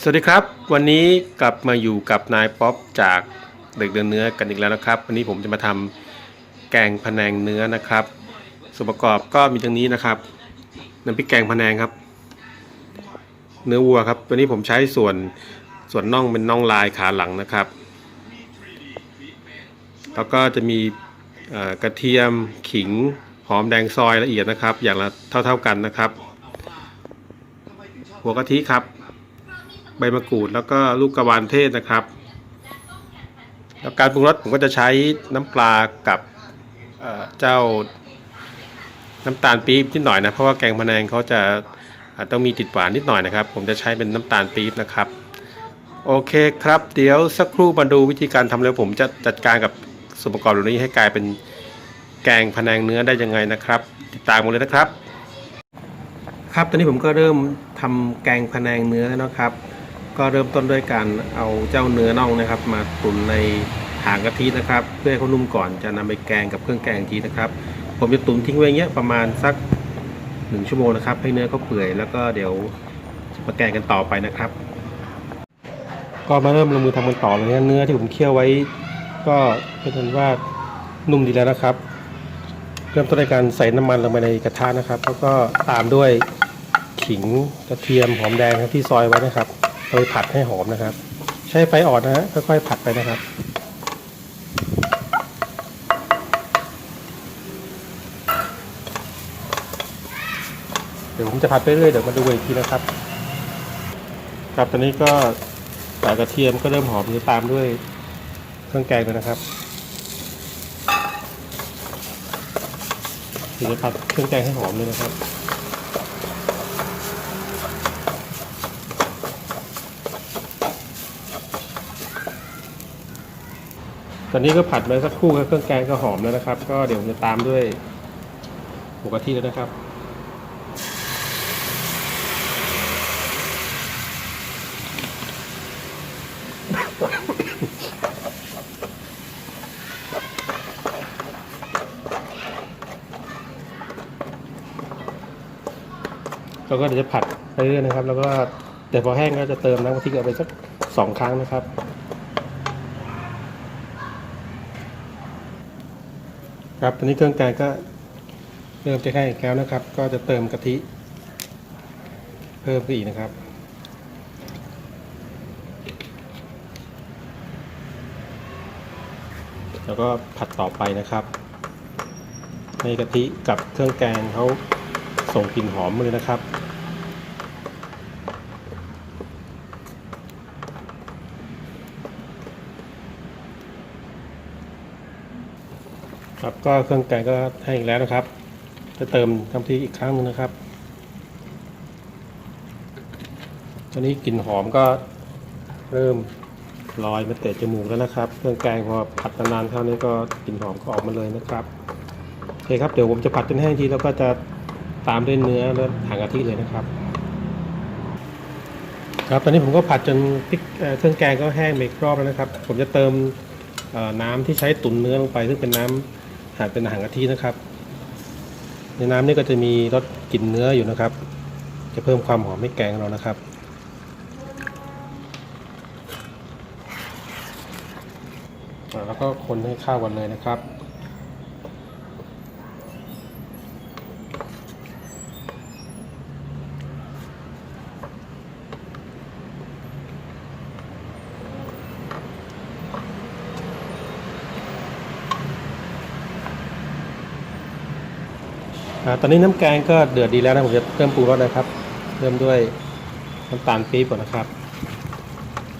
สวัสดีครับ วันนี้กลับมาอยู่กับนายป๊อปจากเด็กเดินเนื้อกันอีกแล้วนะครับ วันนี้ผมจะมาทำแกงพะแนงเนื้อนะครับ ส่วนประกอบก็มีดังนี้นะครับน้ำพริกแกงพะแนงครับ เนื้อวัวครับตัวนี้ผมใช้ส่วนส่วนน่องเป็นน่องลายขาหลังนะครับ แล้วก็จะมีกระเทียมขิงหอมแดงซอยละเอียดนะครับ อย่างละเท่า ๆกันนะครับ หัวกะทิครับ ใบมะกรูดแล้วก็ลูกกระวานเทศนะครับ แล้วการปรุงรสผมก็จะใช้น้ำปลากับเเจ้าน้ำตาลปี๊บนิดหน่อยนะเพราะว่าแกงพะแนงเขาจะาต้องมีติดหวานนิดหน่อยนะครับ ผมจะใช้เป็นน้ำตาลปี๊บนะครับ โอเคครับ เดี๋ยวสักครู่มาดูวิธีการทำแล้วผมจะจัดการกับส่วนประกอบเหล่านี้ให้กลายเป็นแกงพะแนงเนื้อได้ยังไงนะครับ ติดตามกันเลยนะครับ ครับตอนนี้ผมก็เริ่มทำแกงพะแนงเนื้อแล้วนะครับ ก็เริ่มต้นด้วยการเอาเจ้าเนื้อน่องนะครับ มาตุ๋นในหางกะทินะครับ เพื่อให้เขานุ่มก่อนจะนำไปแกงกับเครื่องแกงอีกทีนะครับ ผมจะตุ๋นทิ้งไว้เงี้ยประมาณสักหนึ่งชั่วโมงนะครับ ให้เนื้อเขาเปื่อยแล้วก็เดี๋ยวมาแกงกันต่อไปนะครับ ก็มาเริ่มลงมือทำกันต่อเลยนะเนื้อที่ผมเคี่ยวไว้ ก็เป็นว่านุ่มดีแล้วนะครับ เริ่มต้นในการใส่น้ำมันลงไปในกระทะนะครับ แล้วก็ตามด้วยขิงกระเทียมหอมแดงที่ซอยไว้นะครับ ไปผัดให้หอมนะครับ ใช้ไฟอ่อนนะฮะค่อยๆผัดไปนะครับเดี๋ยวผมจะผัดไปเรื่อยเดี๋ยวมาดูอีกทีนะครับ ครับตอนนี้ก็ใส่กระเทียมก็เริ่มหอมจะตามด้วยเครื่องแกงเลยนะครับเดี๋ยวผัดเครื่องแกงให้หอมเลยนะครับ ตอนนี้ก็ผัดไปสักครู่ครับเครื่องแกงก็หอมแล้วนะครับ ก็เดี๋ยวผมจะตามด้วยหมูกะทิแล้วนะครับเราก็เดี๋ยวจะผัดไปเรื่อยนะครับ แล้วก็เดี๋ยวพอแห้งก็จะเติมน้ำกะทิเอาไปสักสองครั้งนะครับ ครับตอนนี้เครื่องแกงก็เริ่มจะแห้งอีกแล้วนะครับ ก็จะเติมกะทิ เพิ่มไปอีกนะครับแล้วก็ผัดต่อไปนะครับ ให้กะทิกับเครื่องแกงเขาส่งกลิ่นหอมมาเลยนะครับ ครับก็เครื่องแกงก็ให้อีกแล้วนะครับ จะเติมน้ำพริกอีกครั้งหนึงนะครับ ตอนนี้กลิ่นหอมก็เริ่มลอยมาเตะจมูกแล้วนะครับ เครื่องแกงพอผัดนานๆเข้านี้ก็กลิ่นหอมก็ออกมาเลยนะครับโอเคครับเดี๋ยวผมจะผัดจนแห้งทีแล้วก็จะตามด้วยเนื้อและหางกะทิเลยนะครับ ครับตอนนี้ผมก็ผัดจนพริกเครื่องแกงก็แห้งไปรอบแล้วนะครับ ผมจะเติมน้ำที่ใช้ตุ๋นเนื้อลงไปซึ่งเป็นน้ำ หากเป็นอาหารกะทินะครับ ในน้ำนี่ก็จะมีรสกลิ่นเนื้ออยู่นะครับ จะเพิ่มความหอมให้แกงเรานะครับแล้วก็คนให้เข้ากันเลยนะครับ ตอนนี้น้ำแกงก็เดือดดีแล้วนะผมจะเริ่มปรุงรสนะครับ เริ่มด้วยน้ำตาลปี๊บก่อนนะครับ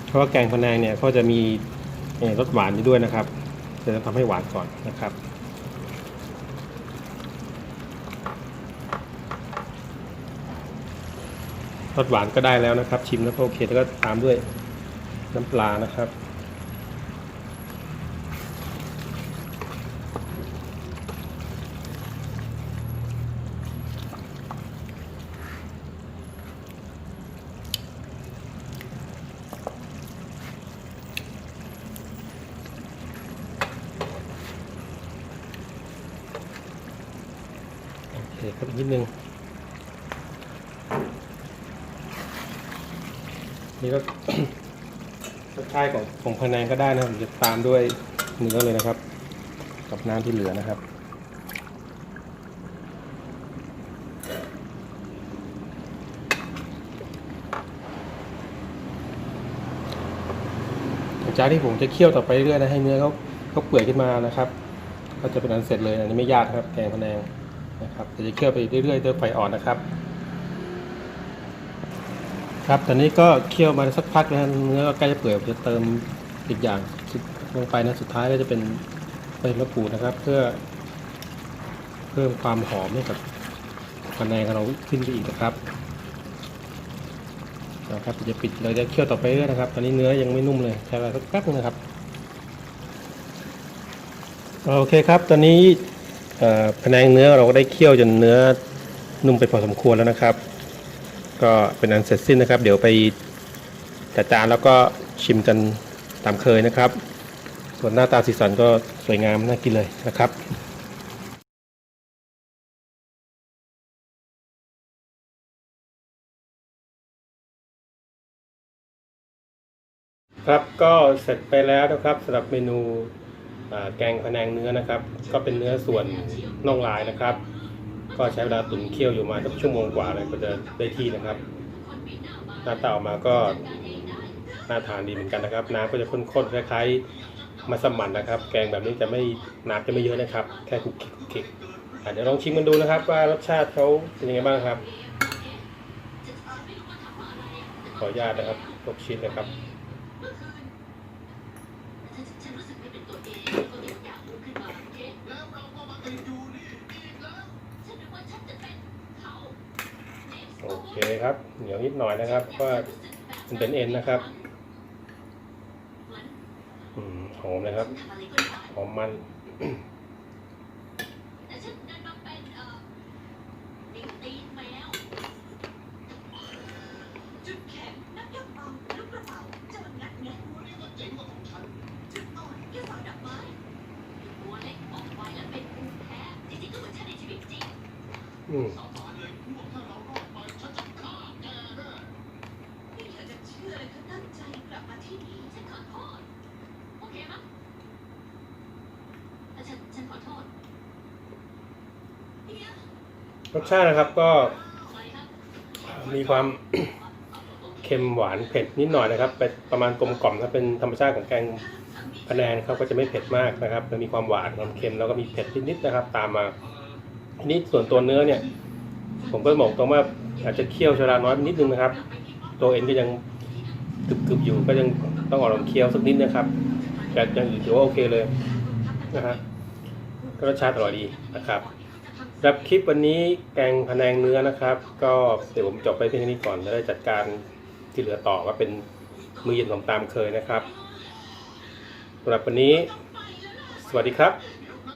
เพราะว่าแกงพะแนงเนี่ยก็จะมีรสหวานอยู่ด้วยนะครับจะทำให้หวานก่อนนะครับรสหวานก็ได้แล้วนะครับ ชิมแล้วก็โอเคแล้วก็ตามด้วยน้ำปลานะครับ โอเคครับอีกนิดนึง นี่ก็รสชาติของของพะแนงก็ได้นะครับผมจะตามด้วยเนื้อเลยนะครับ กับน้ำที่เหลือนะครับหลังจากที่ผมจะเคี่ยวต่อไปเรื่อยๆนะให้เนื้อเขาเขาเปื่อยขึ้นมานะครับ ก็จะเป็นอันเสร็จเลยอันนี้ไม่ยากครับแกงพะแนง นะครับจะเคี่ยวไปเรื่อยๆด้วยไฟอ่อนนะครับ ครับตอนนี้ก็เคี่ยวมาสักพักแล้วเนื้อก็ใกล้จะเปื่อยผมจะเติมอีกอย่างลงไปนะสุดท้ายก็จะเป็นใบมะกรูดนะครับ เพื่อเพิ่มความหอมให้กับพะแนงของเราขึ้นไปอีกนะครับนะครับจะปิดเราจะเคี่ยวต่อไปเรื่อยนะครับ ตอนนี้เนื้อยังไม่นุ่มเลยใช้เวลาสักแป๊บนึงนะครับโอเคครับ ตอนนี้ เอ่อพะแนงเนื้อเราก็ได้เคี่ยวจนเนื้อนุ่มไปพอสมควรแล้วนะครับ ก็เป็นอันเสร็จสิ้นนะครับ เดี๋ยวไปจัดจานแล้วก็ชิมกันตามเคยนะครับ ส่วนหน้าตาสีสันก็สวยงามน่ากินเลยนะครับครับก็เสร็จไปแล้วนะครับสำหรับเมนู แกงพะแนงเนื้อนะครับ ก็เป็นเนื้อส่วนน่องลายนะครับ ก็ใช้เวลาตุ๋นเคี่ยวอยู่มาสักชั่วโมงกว่าเลยก็จะได้ที่นะครับ หน้าตาออกมาก็น่าทานดีเหมือนกันนะครับ น้ำก็จะข้นๆคล้ายๆมัสมั่นนะครับ แกงแบบนี้จะไม่น้ำจะไม่เยอะนะครับ แค่คลุกคลิกคุกคิกเดี๋ยวลองชิมกันดูนะครับว่ารสชาติเขาเป็นยังไงบ้างครับ ขออนุญาตนะครับยกชิ้นนะครับ เคครับ เหนียวนิดหน่อยนะครับเพราะมันเป็นเอ็นนะครับอืมหอมเลยครับ หอมมันองั รสชาตินะครับก็มีความเค็มหวานเผ็ดนิดหน่อยนะครับเป็นประมาณกลมกล่อมถ้าเป็นธรรมชาติของแกงพะแนงนครับก็จะไม่เผ็ดมากนะครับมันมีความหวานความเค็มแล้วก็มีเผ็ดนิดๆนะครับ ตามมาทีนี้ส่วนตัวเนื้อเนี่ย ผมก็บอกตรงว่าอาจจะเคี่ยวช้เวลาน้อยนิดนึงนะครับ ตัวเอ็นก็ยังกรึบๆอยู่ก็ยังต้องออกลงเคี่ยวสักนิดนะครับแต่อยังอื่นถือว่าโอเคเลยนะฮะก็รสชาติอร่อยดีนะครับ รับคลิปวันนี้แกงพะแนงเนื้อนะครับ ก็เดี๋ยวผมจบไปเพียงเท่นี้ก่อนจะได้จัดการที่เหลือต่อก็เป็นมือเย็นผมตามเคยนะครับสำหรับวันนี้ สวัสดีครับ